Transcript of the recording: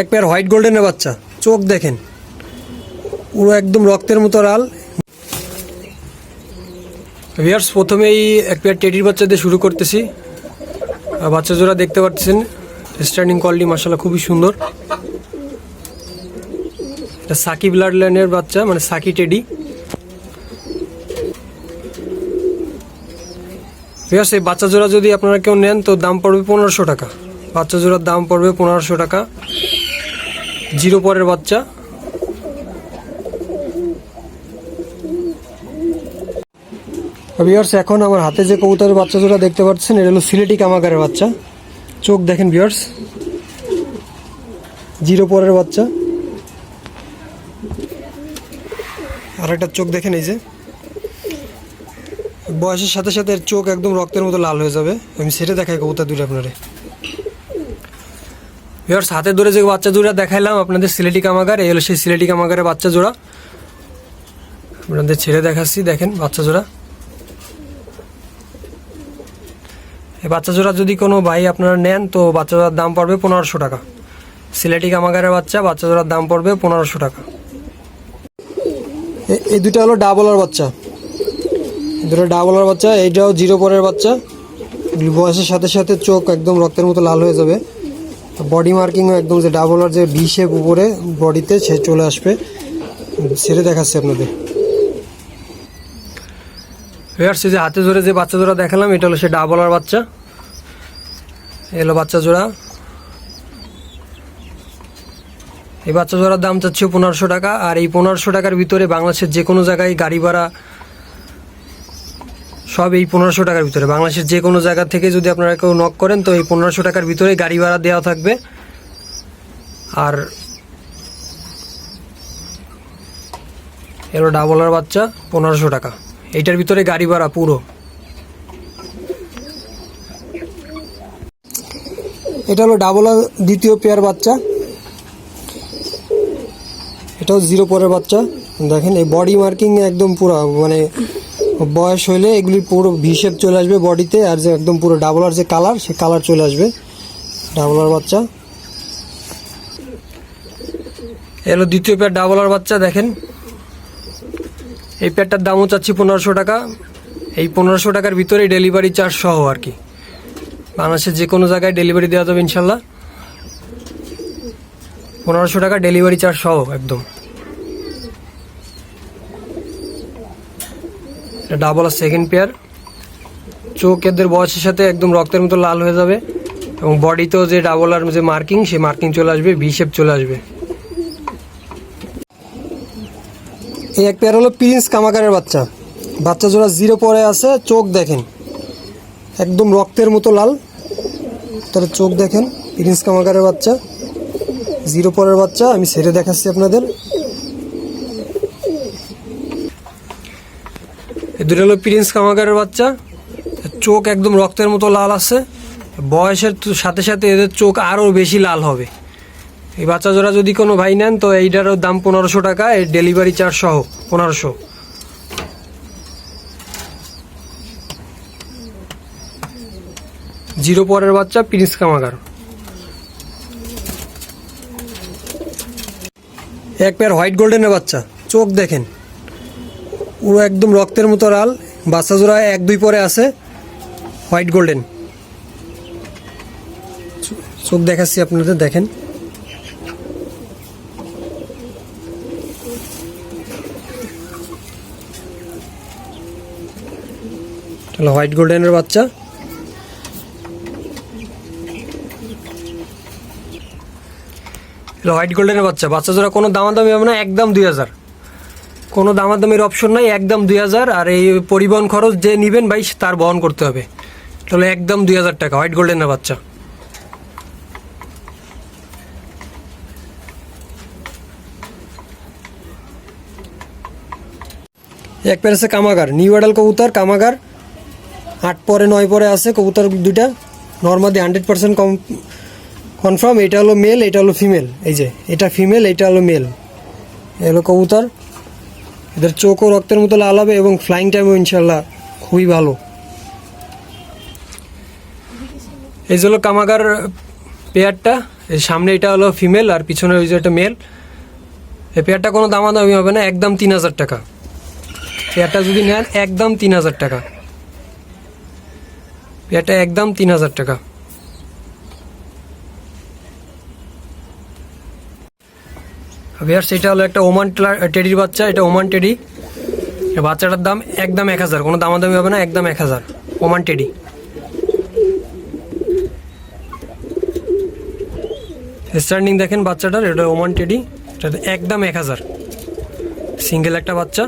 এক pair white গোল্ডেনের বাচ্চা। চোখ দেখেন। পুরো একদম রক্তের মতো লাল। ভিয়ার্স প্রথমেই এক পেয়ার টেডির বাচ্চা দিয়ে শুরু করতেছি। বাচ্চা জোড়া দেখতে পাচ্ছেন। স্ট্যান্ডিং কোয়ালিটি মাসাল্লাহ খুবই সুন্দর। এটা সাকি ব্লাড লাইনের বাচ্চা মানে সাকি টেডি ভিয়ার্স এই বাচ্চা জোড়া যদি আপনারা কেউ নেন, তো দাম পড়বে পনেরোশো টাকা। বাচ্চা জোড়ার দাম পড়বে পনেরোশো টাকা। জিরো পরের বাচ্চা। বিয়ার্স এখন আমার হাতে যে কবুতরের বাচ্চা জোড়া দেখতে পাচ্ছেন, এটা হলো সিলেটি কামাগারের বাচ্চা। চোখ দেখেন বিয়ার্স জিরো পরের বাচ্চা। আর একটা চোখ দেখেন এই যে। বয়সের সাথে সাথে চোখ একদম রক্তের মতো লাল হয়ে যাবে। আমি সেটা দেখাই কবুতর দুটো আপনারে। ভিওর্স হাতে ধরে যে বাচ্চা জোড়া দেখাইলাম, আপনাদের সিলেটি কামাগার, এই হলো সেই সিলেটি কামাগারের বাচ্চা জোড়া। আপনাদের ছেড়ে দেখাচ্ছি, দেখেন বাচ্চা জোড়া। এই বাচ্চা জোড়া যদি কোনো ভাই আপনারা নেন, তো বাচ্চা জোড়ার দাম পড়বে পনেরোশো টাকা। সিলেটি কামাগারের বাচ্চা বাচ্চা জোড়ার দাম পড়বে পনেরোশো টাকা। এই দুটো হলো ডাবলার বাচ্চা। দুটো ডাবলার বাচ্চা, এইটাও জিরো পরের বাচ্চা। বয়সের সাথে সাথে চোখ একদম রক্তের মতো লাল হয়ে যাবে। বডি মার্কিংও একদম যে ডাবলার যে বি উপরে বডিতে সে চলে আসবে। সেটা দেখাচ্ছে আপনাদের। এই যে হাতে ধরে যে বাচ্চা জোড়া দেখালাম, এটা হলো সে ডাবলার বাচ্চা। এলো বাচ্চা জোড়া। এই বাচ্চা জোড়ার দাম চাচ্ছে পনেরোশো টাকা, আর এই পনেরোশো টাকার ভিতরে বাংলাদেশের যে কোনো জায়গায় গাড়ি ভাড়া সব এই পনেরোশো টাকার ভিতরে। বাংলাদেশের যে কোনো জায়গা থেকে যদি আপনারা কেউ নক করেন, তো এই পনেরোশো টাকার ভিতরে গাড়ি ভাড়া দেওয়া থাকবে। আর এলো ডাবলার বাচ্চা, পনেরোশো টাকা। এইটার ভিতরে গাড়ি ভাড়া পুরো। এটা হলো ডাবলার দ্বিতীয় পেয়ার বাচ্চা। এটাও জিরো পরের বাচ্চা। দেখেন, এই বডি মার্কিং একদম পুরো মানে বয়স হলে এগুলি পুরো ভিশেপ চলে আসবে বডিতে আর যে একদম পুরো ডাবলার যে কালার সে কালার চলে আসবে। ডাবলার বাচ্চা। এলো দ্বিতীয় পেয়ার ডাবলার বাচ্চা, দেখেন। এই পেয়ারটার দামও চাচ্ছি পনেরোশো টাকা। এই পনেরোশো টাকার ভিতরে ডেলিভারি চার্জ সহ আর কি। বাংলাদেশের যে কোনো জায়গায় ডেলিভারি দেওয়া যাবে ইনশাল্লাহ। পনেরোশো টাকা ডেলিভারি চার্জ সহ একদম। ডাবল আর সেকেন্ড পেয়ার চোখ এদের বয়সের সাথে একদম রক্তের মতো লাল হয়ে যাবে এবং বডিতেও যে ডাবল আর যে মার্কিং সেই মার্কিং চলে আসবে ভি শেপ চলে আসবে। এই এক পেয়ার হলো প্রিন্স কামাকারের বাচ্চা। বাচ্চা জোড়া জিরো পরে আছে, চোখ দেখেন। একদম রক্তের মতো লাল। তার চোখ দেখেন প্রিন্স কামাকারের বাচ্চা। জিরো পরের বাচ্চা, আমি সেরে দেখাচ্ছি আপনাদের। দুটো হলো প্রিন্স কামাকারের বাচ্চা। চোখ একদম রক্তের মতো লাল আছে। বয়সের সাথে সাথে এদের চোখ আরও বেশি লাল হবে। এই বাচ্চা জোড়া যদি কোনো ভাই নেন, তো এইটারও দাম পনেরোশো টাকা এই ডেলিভারি চার্জ সহ পনেরোশো। জিরো পরের বাচ্চা প্রিন্স কামাগার এক পেয়ার হোয়াইট গোল্ডেনের বাচ্চা। চোখ দেখেন। পুরো একদম রক্তের মতো লাল বাচ্চা জোড়া এক দুই পরে আছে। হোয়াইট গোল্ডেন চোখ দেখাচ্ছি আপনাদের, দেখেন। তাহলে হোয়াইট গোল্ডেনের বাচ্চা। হোয়াইট গোল্ডেনের বাচ্চা। বাচ্চা জোড়া কোনো দামাদামি হবে না, একদম দুই হাজার। কোনো দামাদামির অপশন নাই, একদম দুই হাজার, আর এই পরিবহন খরচ যে নেবেন ভাই, তার বহন করতে হবে। তাহলে একদম দুই হাজার টাকা হোয়াইট গোল্ডেনের বাচ্চা। এক পেয়ার আছে কামাগার, নিউ অ্যাডাল কবুতর, কামাগার। আট পরে, নয় পরে আছে কবুতর দুইটা। নর্মালি হান্ড্রেড পার্সেন্ট কম কনফার্ম এটা হলো মেল এটা হলো ফিমেল এই যে, এটা ফিমেল এটা হলো মেল এ কবুতর। এদের চোখও রক্তের মতো লাল হবে এবং ফ্লাইং টাইমও ইনশাল্লাহ খুবই ভালো। এই যে হলো কামাগার পেয়ারটা সামনে এটা হলো ফিমেল আর পিছনে ওই যে একটা মেল এই পেয়ারটা কোনো দামাদামি হবে না, একদম তিন হাজার টাকা। পেয়ারটা যদি নেন, একদম তিন হাজার টাকা। পেয়ারটা একদম তিন হাজার টাকা। ভিয়ার্স, এটা হলো একটা ওমান টেডির বাচ্চা, এটা ওমান টেডি। বাচ্চাটার দাম একদম এক হাজার, কোনো দামাদামি হবে না, একদম এক হাজার, ওমান টেডি। স্ট্যান্ডিং দেখেন বাচ্চাটার, এটা ওমান টেডি, এটা একদম এক হাজার। সিঙ্গেল একটা বাচ্চা।